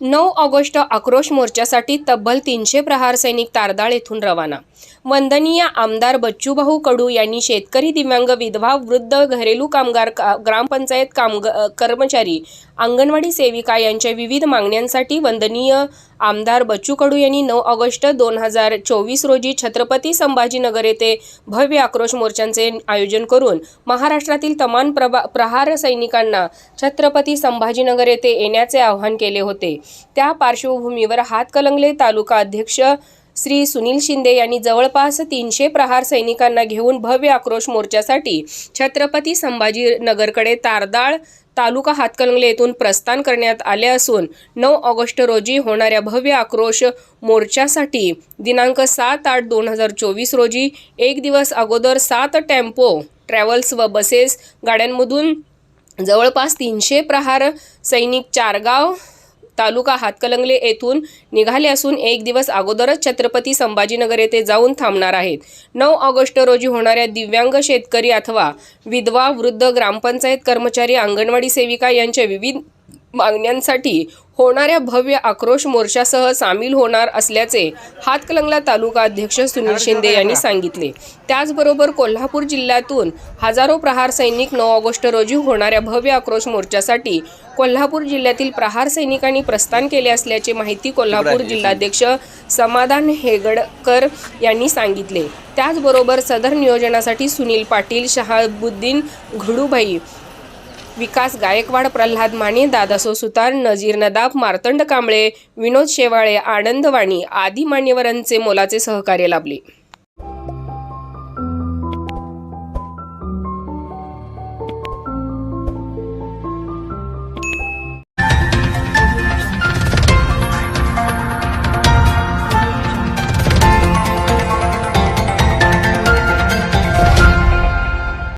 नऊ ऑगस्ट आक्रोश मोर्चासाठी तब्बल तीनशे प्रहार सैनिक तारदाळ येथून रवाना. वंदनीय आमदार बच्चूभाऊ कडू यांनी शेतकरी दिव्यांग विधवा वृद्ध घरेलू कामगार का ग्रामपंचायत कामग कर्मचारी अंगणवाडी सेविका यांच्या विविध मागण्यांसाठी वंदनीय आमदार बच्चू कडू यांनी नऊ ऑगस्ट दोन हजार चोवीस रोजी छत्रपती संभाजीनगर येथे भव्य आक्रोश मोर्चांचे आयोजन करून महाराष्ट्रातील तमाम प्रभा प्रहार सैनिकांना छत्रपती संभाजीनगर येथे येण्याचे आवाहन केले होते. त्या पार्श्वभूमीवर हातकलंगले तालुका अध्यक्ष श्री सुनील शिंदे यांनी जवळपास तीनशे प्रहार सैनिकांना घेऊन भव्य आक्रोश मोर्चासाठी छत्रपती संभाजीनगरकडे तारदाळ तालुका हातकलंगले येथून प्रस्थान करण्यात आले असून नऊ ऑगस्ट रोजी होणाऱ्या भव्य आक्रोश मोर्चासाठी दिनांक सात आठ दोन हजार चोवीस रोजी एक दिवस अगोदर सात टेम्पो ट्रॅव्हल्स व बसेस गाड्यांमधून जवळपास तीनशे प्रहार सैनिक चारगाव तालुका हातकलंगले येथून निघाले असून एक दिवस अगोदरच छत्रपती संभाजीनगर येथे जाऊन थांबणार आहेत. नऊ ऑगस्ट रोजी होणाऱ्या दिव्यांग शेतकरी अथवा विधवा वृद्ध ग्रामपंचायत कर्मचारी अंगणवाडी सेविका यांच्या विविध मागण्यांसाठी होणाऱ्या भव्य आक्रोश मोर्चासह सामील होणार असल्याचे हातकलंगला तालुका अध्यक्ष सुनील शिंदे यांनी सांगितले. त्याचबरोबर कोल्हापूर जिल्ह्यातून हजारो प्रहार सैनिक नऊ ऑगस्ट रोजी होणाऱ्या भव्य आक्रोश मोर्चासाठी कोल्हापूर जिल्ह्यातील प्रहार सैनिकांनी प्रस्थान केले असल्याची माहिती कोल्हापूर जिल्हाध्यक्ष समाधान हेगडकर यांनी सांगितले. त्याचबरोबर सदर नियोजनासाठी सुनील पाटील शहाबुद्दीन घडूभाई विकास गायकवाड प्रल्हाद माने दादासो सुतार नजीर नदाब मार्तंड कांबळे विनोद शेवाळे आनंद वाणी आदी मान्यवरांचे मोलाचे सहकार्य लाभले.